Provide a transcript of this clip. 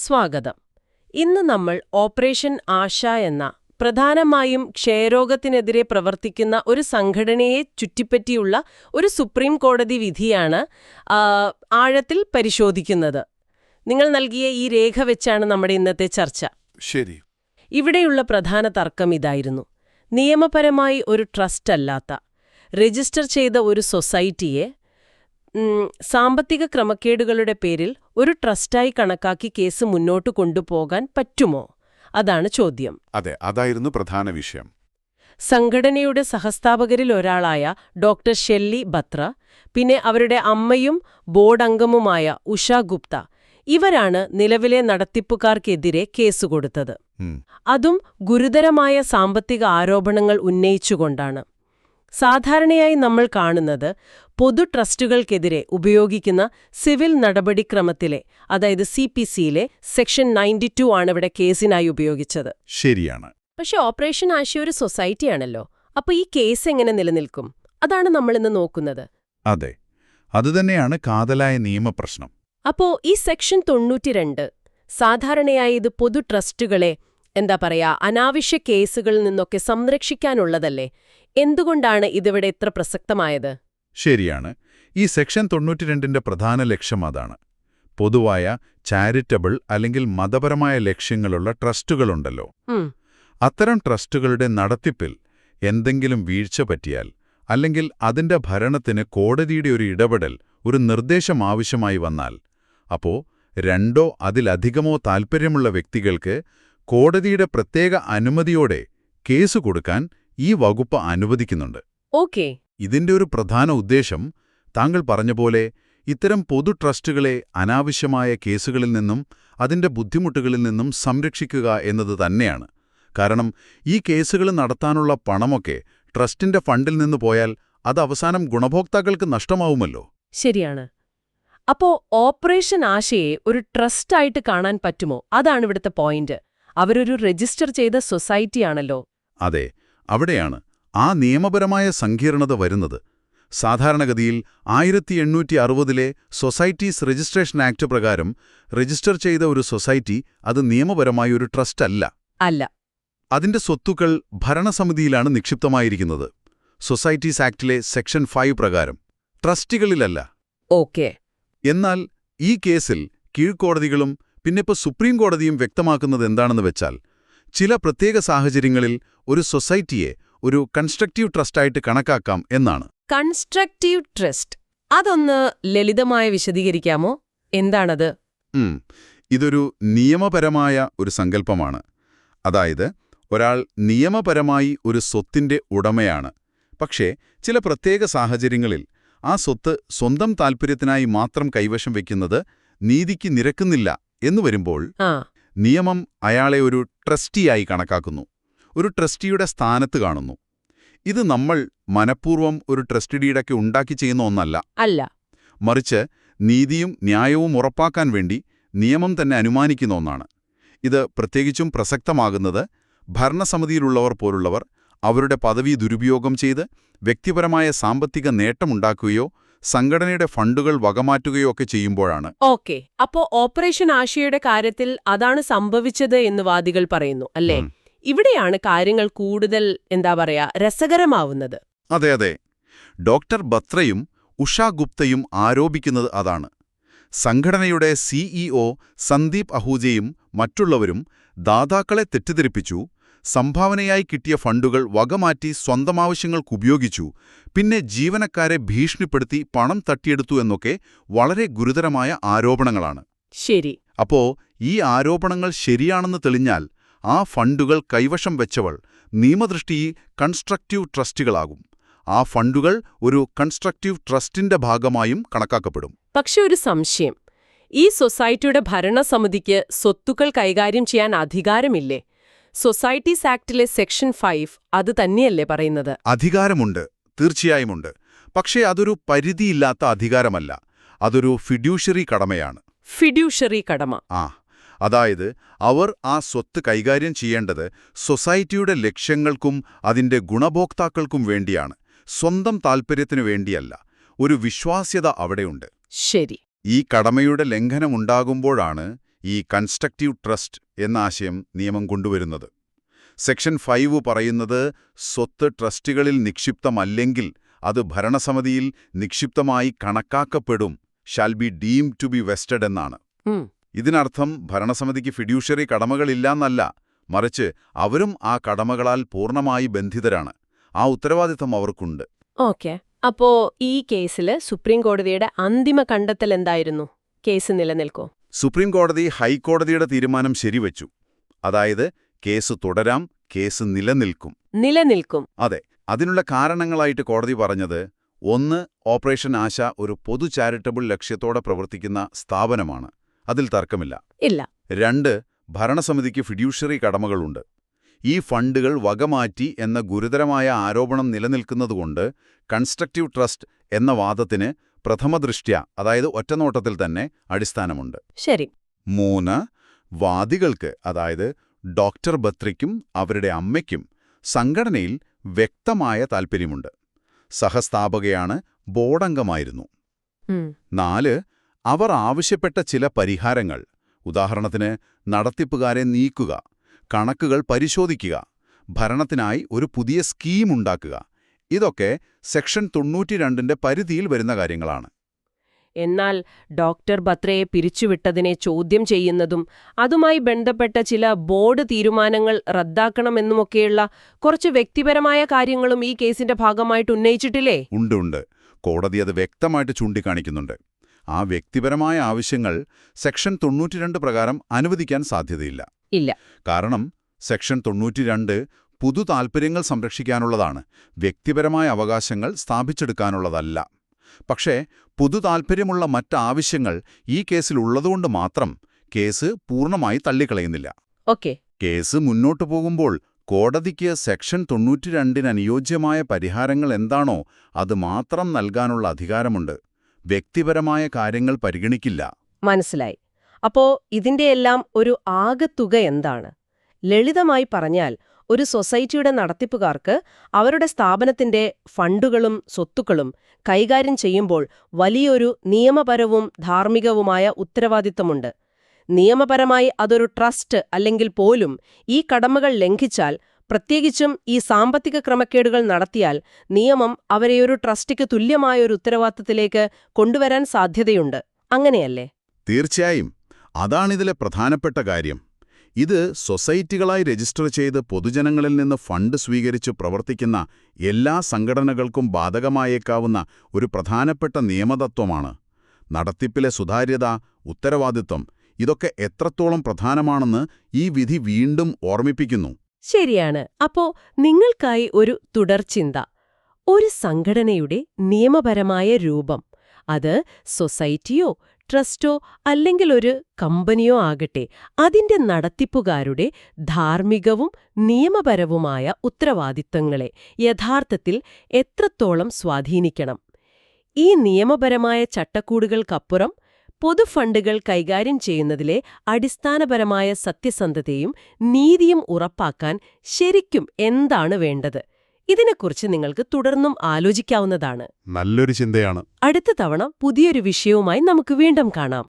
സ്വാഗതം. ഇന്ന് നമ്മൾ ഓപ്പറേഷൻ ആശ എന്ന പ്രധാനമായും ക്ഷയരോഗത്തിനെതിരെ പ്രവർത്തിക്കുന്ന ഒരു സംഘടനയെ ചുറ്റിപ്പറ്റിയുള്ള ഒരു സുപ്രീം കോടതി വിധിയാണ് ആഴത്തിൽ പരിശോധിക്കുന്നത്. നിങ്ങൾ നൽകിയ ഈ രേഖ വെച്ചാണ് നമ്മുടെ ഇന്നത്തെ ചർച്ച. ശരി. ഇവിടെയുള്ള പ്രധാന തർക്കം ഇതായിരുന്നു. നിയമപരമായി ഒരു ട്രസ്റ്റ് അല്ലാത്ത രജിസ്റ്റർ ചെയ്ത ഒരു സൊസൈറ്റിയെ സാമ്പത്തിക ക്രമക്കേടുകളുടെ പേരിൽ ഒരു ട്രസ്റ്റായി കണക്കാക്കി കേസ് മുന്നോട്ട് കൊണ്ടുപോകാൻ പറ്റുമോ? അതാണ് ചോദ്യം. അതെ അതായിരുന്നു പ്രധാന വിഷയം. സംഘടനയുടെ സഹസ്ഥാപകരിൽ ഒരാളായ ഡോക്ടർ ഷെല്ലി ബത്ര പിന്നെ അവരുടെ അമ്മയും ബോർഡ് അംഗവുമായ ഉഷ ഗുപ്ത ഇവരാണ് നിലവിലെ നടത്തിപ്പുകാർക്കെതിരെ കേസ് കൊടുത്തത്. അതും ഗുരുതരമായ സാമ്പത്തിക ആരോപണങ്ങൾ ഉന്നയിച്ചുകൊണ്ടാണ്. സാധാരണയായി നമ്മൾ കാണുന്നത് പൊതു ട്രസ്റ്റുകൾക്കെതിരെ ഉപയോഗിക്കുന്ന സിവിൽ നടപടിക്രമത്തിലെ അതായത് സി പി സിയിലെ സെക്ഷൻ നയന്റി ടു ആണ് ഇവിടെ കേസിനായി ഉപയോഗിച്ചത്. ശരിയാണ്. പക്ഷെ ഓപ്പറേഷൻ ആശയ ഒരു സൊസൈറ്റിയാണല്ലോ. അപ്പൊ ഈ കേസ് എങ്ങനെ നിലനിൽക്കും? അതാണ് നമ്മൾ ഇന്ന് നോക്കുന്നത്. അതെ. അതുതന്നെയാണ് കാതലായ നിയമപ്രശ്നം അപ്പോ ഈ സെക്ഷൻ തൊണ്ണൂറ്റിരണ്ട് സാധാരണയായി ഇത് പൊതു ട്രസ്റ്റുകളെ എന്താ പറയാ അനാവശ്യ കേസുകളിൽ നിന്നൊക്കെ സംരക്ഷിക്കാനുള്ളതല്ലേ? എന്തുകൊണ്ടാണ് ഇതിവിടെ ഇത്ര പ്രസക്തമായത്? ശരിയാണ്. ഈ സെക്ഷൻ തൊണ്ണൂറ്റിരണ്ടിന്റെ പ്രധാന ലക്ഷ്യം അതാണ്. പൊതുവായ ചാരിറ്റബിൾ അല്ലെങ്കിൽ മതപരമായ ലക്ഷ്യങ്ങളുള്ള ട്രസ്റ്റുകളുണ്ടല്ലോ. അത്തരം ട്രസ്റ്റുകളുടെ നടത്തിപ്പിൽ എന്തെങ്കിലും വീഴ്ച പറ്റിയാൽ അല്ലെങ്കിൽ അതിന്റെ ഭരണത്തിന് കോടതിയുടെ ഒരു ഇടപെടൽ ഒരു നിർദ്ദേശം ആവശ്യമായി വന്നാൽ അപ്പോ രണ്ടോ അതിലധികമോ താൽപ്പര്യമുള്ള വ്യക്തികൾക്ക് കോടതിയുടെ പ്രത്യേക അനുമതിയോടെ കേസ് കൊടുക്കാൻ ഈ വകുപ്പ് അനുവദിക്കുന്നുണ്ട്. ഓക്കെ. ഇതിന്റെ ഒരു പ്രധാന ഉദ്ദേശം താങ്കൾ പറഞ്ഞ പോലെ ഇത്തരം പൊതു ട്രസ്റ്റുകളെ അനാവശ്യമായ കേസുകളിൽ നിന്നും അതിന്റെ ബുദ്ധിമുട്ടുകളിൽ നിന്നും സംരക്ഷിക്കുക എന്നത് തന്നെയാണ്. കാരണം ഈ കേസുകൾ നടത്താനുള്ള പണമൊക്കെ ട്രസ്റ്റിന്റെ ഫണ്ടിൽ നിന്ന് പോയാൽ അത് അവസാനം ഗുണഭോക്താക്കൾക്ക് നഷ്ടമാവുമല്ലോ. ശരിയാണ്. അപ്പോ ഓപ്പറേഷൻ ആശയെ ഒരു ട്രസ്റ്റായിട്ട് കാണാൻ പറ്റുമോ? അതാണ് ഇവിടുത്തെ പോയിന്റ്. അവരൊരു രജിസ്റ്റർ ചെയ്ത സൊസൈറ്റിയാണല്ലോ. അതെ. അവിടെയാണ് ആ നിയമപരമായ സങ്കീർണത വരുന്നത്. സാധാരണഗതിയിൽ ആയിരത്തി എണ്ണൂറ്റി അറുപതിലെ സൊസൈറ്റീസ് രജിസ്ട്രേഷൻ ആക്ട് പ്രകാരം രജിസ്റ്റർ ചെയ്ത ഒരു സൊസൈറ്റി അത് നിയമപരമായ ഒരു ട്രസ്റ്റ് അല്ല. അല്ല അതിന്റെ സ്വത്തുക്കൾ ഭരണസമിതിയിലാണ് നിക്ഷിപ്തമായിരിക്കുന്നത്. സൊസൈറ്റീസ് ആക്ടിലെ സെക്ഷൻ ഫൈവ് പ്രകാരം. ട്രസ്റ്റികളിലല്ല. ഓക്കെ. എന്നാൽ ഈ കേസിൽ കീഴ്ക്കോടതികളും പിന്നിപ്പോൾ സുപ്രീം കോടതിയും വ്യക്തമാക്കുന്നത് എന്താണെന്ന് വെച്ചാൽ ചില പ്രത്യേക സാഹചര്യങ്ങളിൽ ഒരു സൊസൈറ്റിയെ ഒരു കൺസ്ട്രക്റ്റീവ് ട്രസ്റ്റായിട്ട് കണക്കാക്കാം എന്നാണ്. Constructive trust. അതൊന്ന് ലളിതമായി വിശദീകരിക്കാമോ? എന്താണത്. ഇതൊരു നിയമപരമായ ഒരു സങ്കല്പമാണ്. അതായത് ഒരാൾ നിയമപരമായി ഒരു സ്വത്തിന്റെ ഉടമയാണ്. പക്ഷേ ചില പ്രത്യേക സാഹചര്യങ്ങളിൽ ആ സ്വത്ത് സ്വന്തം താൽപ്പര്യത്തിനായി മാത്രം കൈവശം വയ്ക്കുന്നത് നീതിക്ക് നിരക്കുന്നില്ല എന്നു വരുമ്പോൾ നിയമം അയാളെ ഒരു ട്രസ്റ്റിയായി കണക്കാക്കുന്നു. ഒരു ട്രസ്റ്റിയുടെ സ്ഥാനത്ത് കാണുന്നു. ഇത് നമ്മൾ മനഃപൂർവം ഒരു ട്രസ്റ്റ് ഡീഡൊക്കെ ഉണ്ടാക്കി ചെയ്യുന്ന ഒന്നല്ല. അല്ല. മറിച്ച് നീതിയും ന്യായവും ഉറപ്പാക്കാൻ വേണ്ടി നിയമം തന്നെ അനുമാനിക്കുന്ന ഒന്നാണ്. ഇത് പ്രത്യേകിച്ചും പ്രസക്തമാകുന്നത് ഭരണസമിതിയിലുള്ളവർ പോലുള്ളവർ അവരുടെ പദവി ദുരുപയോഗം ചെയ്ത് വ്യക്തിപരമായ സാമ്പത്തിക നേട്ടമുണ്ടാക്കുകയോ സംഘടനയുടെ ഫണ്ടുകൾ വകമാറ്റുകയോ ഒക്കെ ചെയ്യുമ്പോഴാണ്. ഓക്കെ. അപ്പോ ഓപ്പറേഷൻ ആശയുടെ കാര്യത്തിൽ അതാണ് സംഭവിച്ചത് എന്ന് വാദികൾ പറയുന്നു അല്ലേ? ഇവിടെയാണ് കാര്യങ്ങൾ കൂടുതൽ എന്താ പറയാ രസകരമാവുന്നത്. അതെ അതെ. ഡോക്ടർ ബത്രയും ഉഷ ഗുപ്തയും ആരോപിക്കുന്നത് അതാണ്. സംഘടനയുടെ സിഇഒ സന്ദീപ് അഹൂജയും മറ്റുള്ളവരും ദാതാക്കളെ തെറ്റിദ്ധരിപ്പിച്ചു സംഭാവനയായി കിട്ടിയ ഫണ്ടുകൾ വകമാറ്റി സ്വന്തം സ്വന്തമാവശ്യങ്ങൾക്കുപയോഗിച്ചു. പിന്നെ ജീവനക്കാരെ ഭീഷണിപ്പെടുത്തി പണം തട്ടിയെടുത്തു എന്നൊക്കെ വളരെ ഗുരുതരമായ ആരോപണങ്ങളാണ്. ശരി. അപ്പോ ഈ ആരോപണങ്ങൾ ശരിയാണെന്ന് തെളിഞ്ഞാൽ ആ ഫണ്ടുകൾ കൈവശം വെച്ചവൾ നിയമദൃഷ്ടി കൺസ്ട്രക്റ്റീവ് ട്രസ്റ്റുകളാകും. ആ ഫണ്ടുകൾ ഒരു കൺസ്ട്രക്റ്റീവ് ട്രസ്റ്റിന്റെ ഭാഗമായും കണക്കാക്കപ്പെടും. പക്ഷെ ഒരു സംശയം. ഈ സൊസൈറ്റിയുടെ ഭരണസമിതിക്ക് സ്വത്തുക്കൾ കൈകാര്യം ചെയ്യാൻ അധികാരമില്ലേ? സൊസൈറ്റീസ് ആക്ടിലെ സെക്ഷൻ ഫൈവ് അത് തന്നെയല്ലേ പറയുന്നത്? അധികാരമുണ്ട്. തീർച്ചയായുമുണ്ട്. പക്ഷേ അതൊരു പരിധിയില്ലാത്ത അധികാരമല്ല. അതൊരു ഫിഡ്യൂഷറി കടമയാണ്. ഫിഡ്യൂഷറി കടമ. ആ അതായത് അവർ ആ സ്വത്ത് കൈകാര്യം ചെയ്യേണ്ടത് സൊസൈറ്റിയുടെ ലക്ഷ്യങ്ങൾക്കും അതിന്റെ ഗുണഭോക്താക്കൾക്കും വേണ്ടിയാണ്. സ്വന്തം താൽപ്പര്യത്തിനു വേണ്ടിയല്ല. ഒരു വിശ്വാസ്യത അവിടെയുണ്ട്. ശരി. ഈ കടമയുടെ ലംഘനമുണ്ടാകുമ്പോഴാണ് ഈ കൺസ്ട്രക്റ്റീവ് ട്രസ്റ്റ് എന്ന ആശയം നിയമം കൊണ്ടുവരുന്നത്. സെക്ഷൻ ഫൈവ് പറയുന്നത് സ്വത്ത് ട്രസ്റ്റുകളിൽ നിക്ഷിപ്തമല്ലെങ്കിൽ അത് ഭരണസമിതിയിൽ നിക്ഷിപ്തമായി കണക്കാക്കപ്പെടും shall be deem to be vested എന്നാണ്. ഇതിനർത്ഥം ഭരണസമിതിക്ക് ഫിഡ്യൂഷറി കടമകളില്ലാന്നല്ല മറിച്ച് അവരും ആ കടമകളാൽ പൂർണമായി ബന്ധിതരാണ്. ആ ഉത്തരവാദിത്തം അവർക്കുണ്ട്. ഓക്കെ. അപ്പോ ഈ കേസിൽ സുപ്രീം കോടതിയുടെ അന്തിമ കണ്ടെത്തൽ എന്തായിരുന്നു? കേസ് നിലനിൽക്കോ? സുപ്രീം കോടതി ഹൈക്കോടതിയുടെ തീരുമാനം ശരിവച്ചു. അതായത് കേസ് തുടരാം കേസ് നിലനിൽക്കും. നിലനിൽക്കും. അതെ അതിനുള്ള കാരണങ്ങളായിട്ട് കോടതി പറഞ്ഞത് ഒന്ന് ഓപ്പറേഷൻ ആശ ഒരു പൊതു ചാരിറ്റബിൾ ലക്ഷ്യത്തോടെ പ്രവർത്തിക്കുന്ന സ്ഥാപനമാണ്. അതിൽ തർക്കമില്ല. ഇല്ല. രണ്ട് ഭരണസമിതിക്ക് ഫിഡ്യൂഷറി കടമകളുണ്ട്. ഈ ഫണ്ടുകൾ വകമാറ്റി എന്ന ഗുരുതരമായ ആരോപണം നിലനിൽക്കുന്നതുകൊണ്ട് കൺസ്ട്രക്റ്റീവ് ട്രസ്റ്റ് എന്ന വാദത്തിന് പ്രഥമദൃഷ്ട്യ അതായത് ഒറ്റനോട്ടത്തിൽ തന്നെ അടിസ്ഥാനമുണ്ട്. ശരി. മൂന്ന് വാദികൾക്ക് അതായത് ഡോക്ടർ ബത്രിക്കും അവരുടെ അമ്മയ്ക്കും സംഘടനയിൽ വ്യക്തമായ താൽപ്പര്യമുണ്ട്. സഹസ്ഥാപകയാണ് ബോർഡംഗമായിരുന്നു. നാല് അവർ ആവശ്യപ്പെട്ട ചില പരിഹാരങ്ങൾ ഉദാഹരണത്തിന് നടത്തിപ്പുകാരെ നീക്കുക കണക്കുകൾ പരിശോധിക്കുക ഭരണത്തിനായി ഒരു പുതിയ സ്കീം ഉണ്ടാക്കുക ഇതൊക്കെ സെക്ഷൻ തൊണ്ണൂറ്റിരണ്ടിന്റെ പരിധിയിൽ വരുന്ന കാര്യങ്ങളാണ്. എന്നാൽ ഡോക്ടർ ബത്രയെ പിരിച്ചുവിട്ടതിനെ ചോദ്യം ചെയ്യുന്നതും അതുമായി ബന്ധപ്പെട്ട ചില ബോർഡ് തീരുമാനങ്ങൾ റദ്ദാക്കണമെന്നുമൊക്കെയുള്ള കുറച്ച് വ്യക്തിപരമായ കാര്യങ്ങളും ഈ കേസിന്റെ ഭാഗമായിട്ട് ഉന്നയിച്ചിട്ടില്ലേ? ഉണ്ട് ഉണ്ട്. കോടതി അത് വ്യക്തമായിട്ട് ചൂണ്ടിക്കാണിക്കുന്നുണ്ട്. ആ വ്യക്തിപരമായ ആവശ്യങ്ങൾ സെക്ഷൻ തൊണ്ണൂറ്റിരണ്ട് പ്രകാരം അനുവദിക്കാൻ സാധ്യതയില്ല. ഇല്ല. കാരണം സെക്ഷൻ തൊണ്ണൂറ്റിരണ്ട് പുതു താൽപ്പര്യങ്ങൾ സംരക്ഷിക്കാനുള്ളതാണ്. വ്യക്തിപരമായ അവകാശങ്ങൾ സ്ഥാപിച്ചെടുക്കാനുള്ളതല്ല. പക്ഷേ പുതു താൽപ്പര്യമുള്ള മറ്റാവശ്യങ്ങൾ ഈ കേസിൽ ഉള്ളതുകൊണ്ട് മാത്രം കേസ് പൂർണമായി തള്ളിക്കളയുന്നില്ല. ഓക്കെ. കേസ് മുന്നോട്ടു പോകുമ്പോൾ കോടതിക്ക് സെക്ഷൻ തൊണ്ണൂറ്റിരണ്ടിന് അനുയോജ്യമായ പരിഹാരങ്ങൾ എന്താണോ അത് മാത്രം നൽകാനുള്ള അധികാരമുണ്ട്. വ്യക്തിപരമായ കാര്യങ്ങൾ പരിഗണിക്കില്ല. മനസ്സിലായി. അപ്പോ ഇതിന്റെയെല്ലാം ഒരു ആകത്തുക എന്താണ്? ലളിതമായി പറഞ്ഞാൽ ഒരു സൊസൈറ്റിയുടെ നടത്തിപ്പുകാർക്ക് അവരുടെ സ്ഥാപനത്തിന്റെ ഫണ്ടുകളും സ്വത്തുക്കളും കൈകാര്യം ചെയ്യുമ്പോൾ വലിയൊരു നിയമപരവും ധാർമ്മികവുമായ ഉത്തരവാദിത്തമുണ്ട്. നിയമപരമായി അതൊരു ട്രസ്റ്റ് അല്ലെങ്കിൽ പോലും ഈ കടമകൾ ലംഘിച്ചാൽ പ്രത്യേകിച്ചും ഈ സാമ്പത്തിക ക്രമക്കേടുകൾ നടത്തിയാൽ നിയമം അവരെ ഒരു ട്രസ്റ്റിക്ക് തുല്യമായ ഒരു ഉത്തരവാദിത്തത്തിലേക്ക് കൊണ്ടുവരാൻ സാധ്യതയുണ്ട്. അങ്ങനെയല്ലേ? തീർച്ചയായും. അതാണിതിലെ പ്രധാനപ്പെട്ട കാര്യം. ഇത് സൊസൈറ്റികളായി രജിസ്റ്റർ ചെയ്ത് പൊതുജനങ്ങളിൽ നിന്ന് ഫണ്ട് സ്വീകരിച്ച് പ്രവർത്തിക്കുന്ന എല്ലാ സംഘടനകൾക്കും ബാധകമായേക്കാവുന്ന ഒരു പ്രധാനപ്പെട്ട നിയമതത്വമാണ്. നടത്തിപ്പിലെ സുതാര്യത ഉത്തരവാദിത്വം ഇതൊക്കെ എത്രത്തോളം പ്രധാനമാണെന്ന് ഈ വിധി വീണ്ടും ഓർമ്മിപ്പിക്കുന്നു. ശരിയാണ്. അപ്പോ നിങ്ങൾക്കായി ഒരു തുടർചിന്ത. ഒരു സംഘടനയുടെ നിയമപരമായ രൂപം. അത് സൊസൈറ്റിയോ ട്രസ്റ്റോ അല്ലെങ്കിൽ ഒരു കമ്പനിയോ ആകട്ടെ അതിന്റെ നടത്തിപ്പുകാരുടെ ധാർമ്മികവും നിയമപരവുമായ ഉത്തരവാദിത്തങ്ങളെ യഥാർത്ഥത്തിൽ എത്രത്തോളം സ്വാധീനിക്കണം? ഈ നിയമപരമായ ചട്ടക്കൂടുകൾക്കപ്പുറം പൊതുഫണ്ടുകൾ കൈകാര്യം ചെയ്യുന്നതിലെ അടിസ്ഥാനപരമായ സത്യസന്ധതയും നീതിയും ഉറപ്പാക്കാൻ ശരിക്കും എന്താണ് വേണ്ടത്? ഇതിനെക്കുറിച്ച് നിങ്ങൾക്ക് തുടർന്നും ആലോചിക്കാവുന്നതാണ്. നല്ലൊരു ചിന്തയാണ്. അടുത്ത തവണ പുതിയൊരു വിഷയവുമായി നമുക്ക് വീണ്ടും കാണാം.